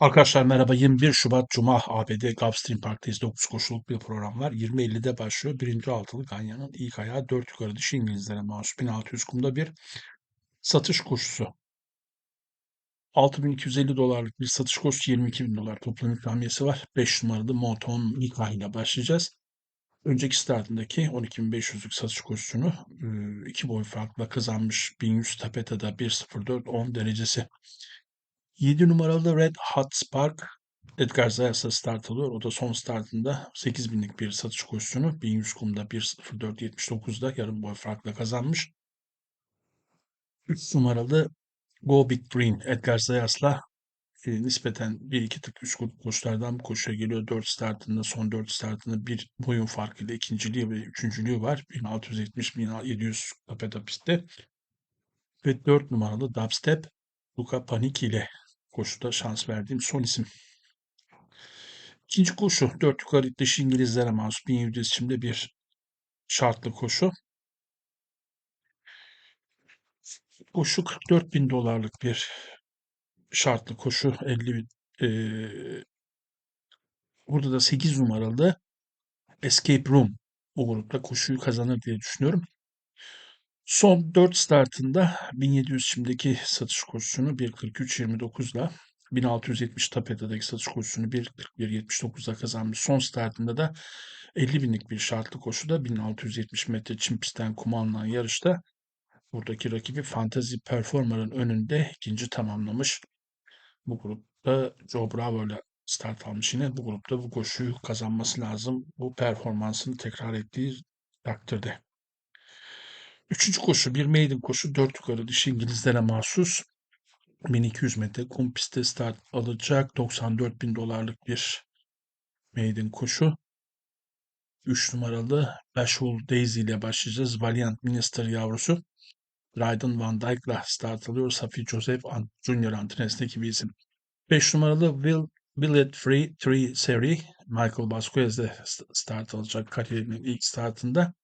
Arkadaşlar merhaba. 21 Şubat Cuma ABD Gulfstream Park'tayız. 9 koşuluk bir program var. 20.50'de başlıyor. Birinci altılı Ganya'nın ilk ayağı 4 yukarı dişi İngilizlere mahsus 1600 kumda bir satış koşusu. 6250 dolarlık bir satış koşusu 22 bin dolar toplam ikramiyesi var. 5 numaralı Moton Mika ile başlayacağız. Önceki startındaki 12.500'lük satış koşusunu 2 boy farkla kazanmış 1100 Tapeta'da 1.04 10 derecesi. 7 numaralı Red Hot Spark Edgar Zayas'la start alıyor. O da son startında 8000'lik bir satış koşusunu 1100 kumda 1.04.79'da yarım boy farkla kazanmış. 3 numaralı Go Big Green Edgar Zayas'la e, nispeten 1-2 tık üst koşulardan bu koşuya geliyor. 4 startında son 4 startında bir boyun farkıyla ikinciliği ve üçüncülüğü var. 1670-1700 tapeta pistte. Ve 4 numaralı Dubstep Luca Panicki ile koşuda şans verdiğim son isim. İkinci koşu 4 yukarı dışı İngilizlere mahsus 1700 içimde bir şartlı koşu. Koşu 44 bin dolarlık bir şartlı koşu 50 bin. Ee, burada da 8 numaralı Escape Room bu grupta koşuyu kazanır diye düşünüyorum. Son 4 startında 1700 şimdiki satış koşusunu 1.43.29 ile 1670 tapetadaki satış koşusunu 1.41.79'da kazanmış. Son startında da 50 binlik bir şartlı koşuda 1670 metre çim pistten kuma alınan yarışta buradaki rakibi Fantasy Performer'ın önünde ikinci tamamlamış. Bu grupta Joe Bravo ile start almış yine. Bu grupta bu koşuyu kazanması lazım. Bu performansını tekrar ettiği takdirde. Üçüncü koşu bir maiden koşu. Dört yukarı dişi İngilizlere mahsus. 1200 metre kum pistte start alacak. 94 bin dolarlık bir maiden koşu. 3 numaralı Bashful Daisy ile başlayacağız. Valiant Minister yavrusu. Ryden Van Dyke'la start alıyor. Safi Joseph Junior antrenesindeki bir isim. 5 numaralı Will Billet Free 3 seri Michael Vasquez'de start alacak kariyerinin ilk startında.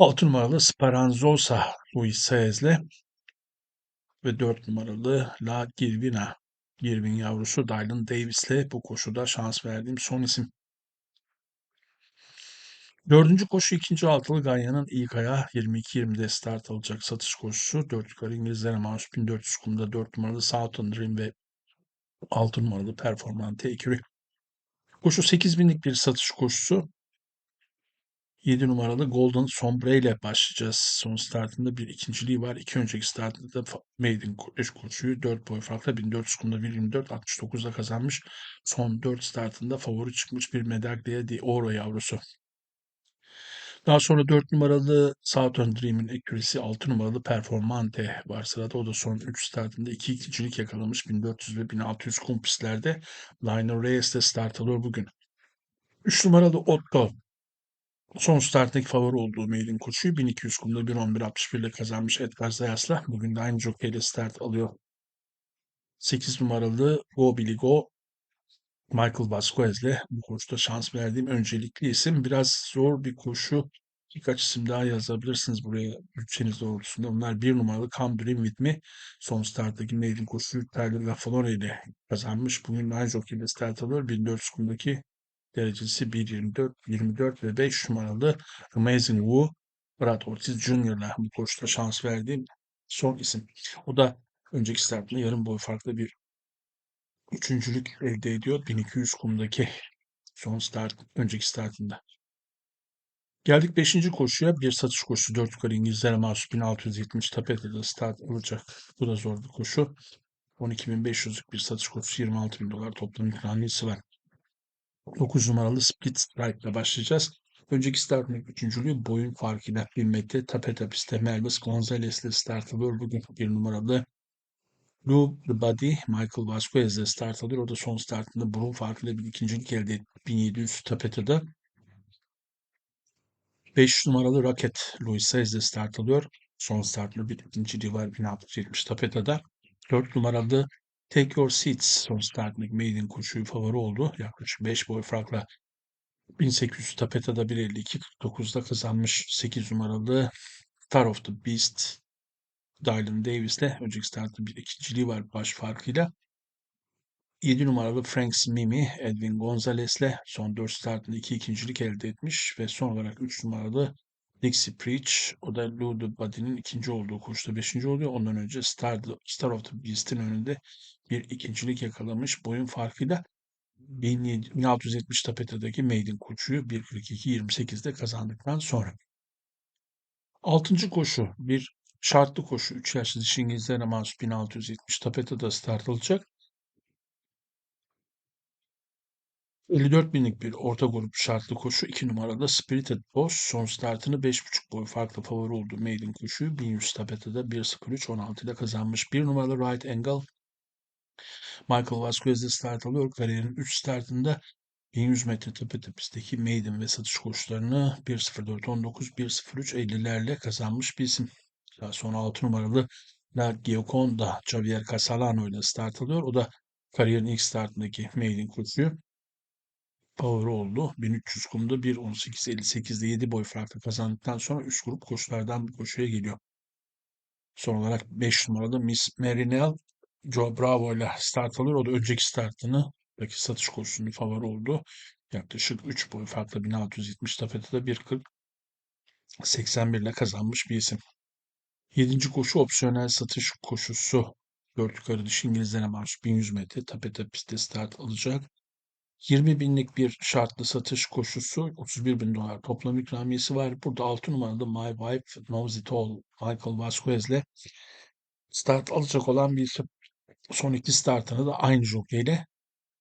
6 numaralı Speranzosa Luis Saez'le ve 4 numaralı La Girvina Girvin yavrusu Dylan Davis'le bu koşuda şans verdiğim son isim. Dördüncü koşu ikinci altılı Ganya'nın ilk ayağı 22-20'de start alacak satış koşusu. 4 yukarı İngilizlere mahsus 1400 kumda 4 numaralı Southern Dream ve 6 numaralı Performante Ekürü. Koşu 8000'lik bir satış koşusu. 7 numaralı Golden Sombre ile başlayacağız. Son startında bir ikinciliği var. İki önceki startında da Maiden koşuyu 4 boy farkla 1400 kumda 1.24 69'da kazanmış. Son 4 startında favori çıkmış bir Medaglia di Oro yavrusu. Daha sonra 4 numaralı Southern Dream'in ekürisi 6 numaralı Performante var sırada. O da son 3 startında 2 ikincilik yakalamış. 1400 ve 1600 kum pistlerde. Lionel Reyes'te start alıyor bugün. 3 numaralı Otto son starttaki favori olduğu mailin koçuyu 1200 kumda 1.11.61 ile kazanmış Edgar Zayas'la. Bugün de aynı jockey start alıyor. 8 numaralı Go Billy Go Michael Vasquez'le bu koşuda şans verdiğim öncelikli isim. Biraz zor bir koşu. Birkaç isim daha yazabilirsiniz buraya bütçeniz doğrultusunda. Bunlar bir numaralı Come Dream With Me. Son starttaki maiden koşuyu Tyler Lafalore ile kazanmış. Bugün Nine Jockey ile start alıyor. 1400 kumdaki derecesi 1.24, 24 ve 5 numaralı Amazing Wu Brad Ortiz Jr. ile bu koşuda şans verdiğim son isim. O da önceki startında yarım boy farklı bir üçüncülük elde ediyor 1200 kumdaki son start, önceki startında. Geldik 5. koşuya. Bir satış koşusu 4 yukarı İngilizlere mahsus 1670 tapetede start alacak. Bu da zor bir koşu. 12.500'lük bir satış koşusu 26 bin dolar toplam ikramiyesi var. 9 numaralı Split Strike ile başlayacağız. Önceki startın üçüncülüğü boyun farkıyla 1 metre tapeta pistte Melvis Gonzalez ile start alıyor. Bugün bir numaralı Blue The Body Michael Vasquez ile start alıyor. O da son startında burun farkıyla bir ikincilik elde etti. 1700 tapetede. 5 numaralı Rocket Luis Saez ile start alıyor. Son startında bir ikinciliği var 1670 tapetede. 4 numaralı Take Your Seats son startındaki maiden koşuyu favori oldu. Yaklaşık 5 boy farkla 1800 tapetada 1.52.49'da kazanmış 8 numaralı Star of the Beast Dylan Davis'le önceki startta bir ikinciliği var baş farkıyla. 7 numaralı Frank Mimi, Edwin Gonzalez'le son 4 startında 2 ikincilik elde etmiş ve son olarak 3 numaralı Dixie Preach, o da Lou Body'nin ikinci olduğu koşuda 5. oluyor. Ondan önce Star, Star of the Beast'in önünde bir ikincilik yakalamış boyun farkıyla 1670 tapetedeki Maiden koşuyu 1.42.28'de kazandıktan sonra. Altıncı koşu bir şartlı koşu 3 yaşlı dişi İngilizlerine mahsus 1670 tapetede start alacak. 54 binlik bir orta grup şartlı koşu 2 numarada Spirited Boss son startını 5.5 boy farklı favori olduğu Maiden koşuyu 1100 tapetede 1.03.16 ile kazanmış. 1 numaralı Right Angle Michael Vasquez'de start alıyor. Kariyerin 3 startında 1100 metre tepe tepesindeki maiden ve satış koşularını 1.04.19, 1.03.50'lerle kazanmış bir isim. Daha sonra 6 numaralı La Gioconda Javier Casalano ile start alıyor. O da kariyerin ilk startındaki maiden koşuyu favori oldu. 1300 kumda 1.18.58'de 7 boy farklı kazandıktan sonra üst grup koşulardan bir koşuya geliyor. Son olarak 5 numaralı Miss Marinelle Joe Bravo ile start alıyor. O da önceki startını Buradaki satış koşusunun favori oldu. Yaklaşık 3 boy farklı 1670 tafetede 1.40 81 ile kazanmış bir isim. 7. koşu opsiyonel satış koşusu. 4 yukarı dış İngilizlere mahsus 1100 metre tapete pistte start alacak. 20 binlik bir şartlı satış koşusu 31 bin dolar toplam ikramiyesi var. Burada 6 numaralı My Wife Knows It All Michael Vasquez ile start alacak olan bir isim. Son iki startını da aynı jokeyle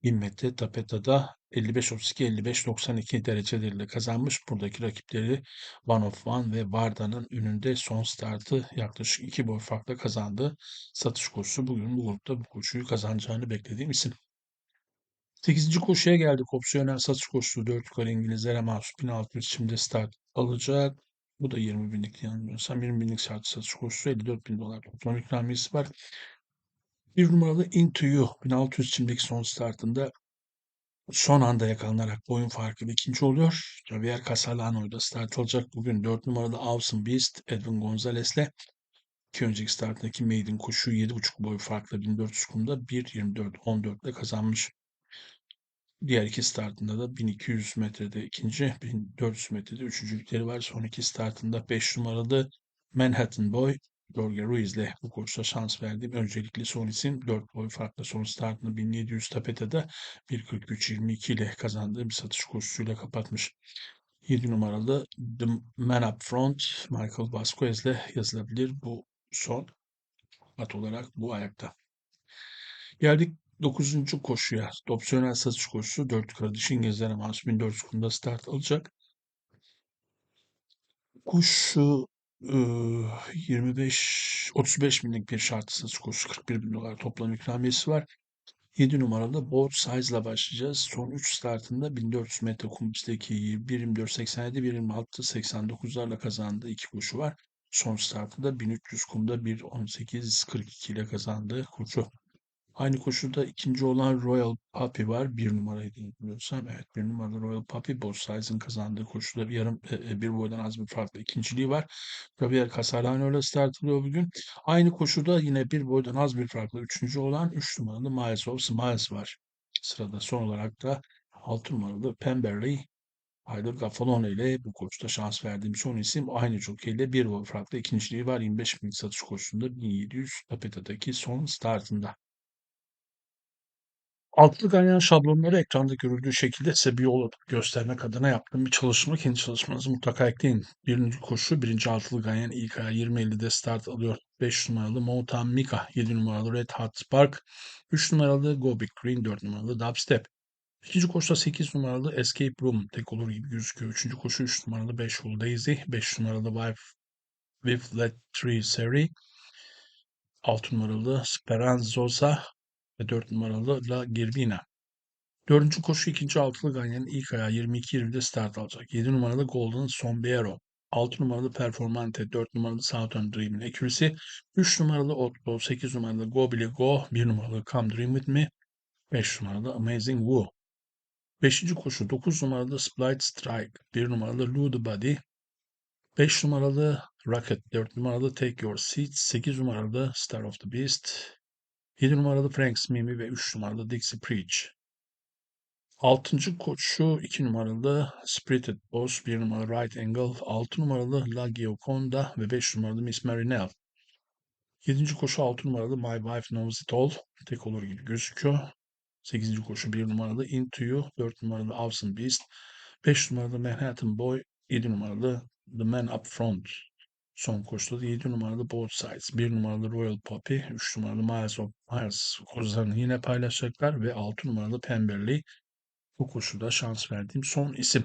1000 metre tapetada 55-32-55-92 derecelerle kazanmış. Buradaki rakipleri One of One ve Varda'nın önünde son startı yaklaşık 2 boy farkla kazandı. Satış koşusu bugün bu grupta bu koşuyu kazanacağını beklediğim isim. 8. koşuya geldik. Opsiyonel satış koşusu 4 yukarı İngilizlere mahsus 1600 şimdi start alacak. Bu da 20 binlik yanılmıyorsam 20 binlik satış koşusu 54 bin dolar toplam ikramiyesi var. Bir numaralı Into You 1600 çimdeki son startında son anda yakalanarak boyun farkıyla ikinci oluyor. Javier Casalano da start alacak. Bugün 4 numaralı Awesome Beast Edwin Gonzalez'le iki önceki starttaki Maiden koşu 7.5 boy farklı 1400 kumda 1.24-14 ile kazanmış. Diğer iki startında da 1200 metrede ikinci, 1400 metrede üçüncülükleri var. Son iki startında 5 numaralı Manhattan Boy Jorge Ruiz'le bu koşuda şans verdiğim öncelikli son isim 4 boy farklı son startını 1700 tapetede 1.43.22 ile kazandığı bir satış koşusuyla kapatmış. 7 numaralı The Man Up Front Michael Vasquez ile yazılabilir bu son at olarak bu ayakta. Geldik 9. koşuya. Opsiyonel satış koşusu 4 kardeş İngilizlere mahsus 1400 kumda start alacak. Kuş 25 35 binlik bir şartlı satış koşusu 41 bin dolar toplam ikramiyesi var. 7 numaralı Board Size'la başlayacağız. Son 3 startında 1400 metre kum pistteki 1.24.87, 1.26.89'larla kazandığı iki koşu var. Son startında 1300 kumda 1.18.42 ile kazandığı koşu. Aynı koşuda ikinci olan Royal Puppy var. Bir numaraydı bilmiyorsam. Evet bir numaralı Royal Puppy. Boss Size'ın kazandığı koşuda bir yarım e, e, bir boydan az bir farklı ikinciliği var. Javier Casalano ile start alıyor bugün. Aynı koşuda yine bir boydan az bir farklı üçüncü olan 3 numaralı Miles of Smiles var. Sırada son olarak da 6 numaralı Pemberley Haydur Gaffalone ile bu koşuda şans verdiğim son isim aynı jokeyle bir boy farklı ikinciliği var. 25 bin satış koşusunda 1700 tapetadaki son startında. Altlı ganyan şablonları ekranda görüldüğü şekilde size bir yol göstermek adına yaptığım bir çalışma. Kendi çalışmanızı mutlaka ekleyin. Birinci koşu, birinci altılı ganyan ayağı 20.50'de start alıyor. 5 numaralı Mountain Mika, 7 numaralı Red Hot Spark, 3 numaralı Go Big Green, 4 numaralı Dubstep. İkinci koşuda 8 numaralı Escape Room tek olur gibi gözüküyor. Üçüncü koşu 3 numaralı 5 Full Daisy, 5 numaralı Wife with Let Tree Seri, 6 numaralı Speranzosa, ve 4 numaralı La Girbina. Dördüncü koşu ikinci altılı Ganyan'ın ilk ayağı 22-20'de start alacak. 7 numaralı Golden Sombrero. 6 numaralı Performante, 4 numaralı Southern Dream'in Accuracy, 3 numaralı Otto, 8 numaralı Go Billy Go, 1 numaralı Come Dream With Me, 5 numaralı Amazing Woo. 5. koşu 9 numaralı Split Strike, 1 numaralı Lou the Body, 5 numaralı Rocket, 4 numaralı Take Your Seat, 8 numaralı Star of the Beast, 7 numaralı Frank Mimi ve 3 numaralı Dixie Preach. 6. koşu 2 numaralı Spirited Boss, 1 numaralı Right Angle, 6 numaralı La Gioconda ve 5 numaralı Miss Marinelle. 7. koşu 6 numaralı My Wife Knows It All. Tek olur gibi gözüküyor. 8. koşu 1 numaralı Into You, 4 numaralı Awesome Beast, 5 numaralı Manhattan Boy, 7 numaralı The Man Up Front. Son koşuda da 7 numaralı Both Sides, 1 numaralı Royal Poppy, 3 numaralı Miles of Myers kozlarını yine paylaşacaklar ve 6 numaralı Pemberley bu koşuda şans verdiğim son isim.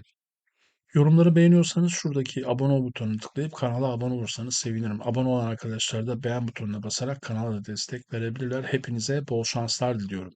Yorumları beğeniyorsanız şuradaki abone ol butonuna tıklayıp kanala abone olursanız sevinirim. Abone olan arkadaşlar da beğen butonuna basarak kanala da destek verebilirler. Hepinize bol şanslar diliyorum.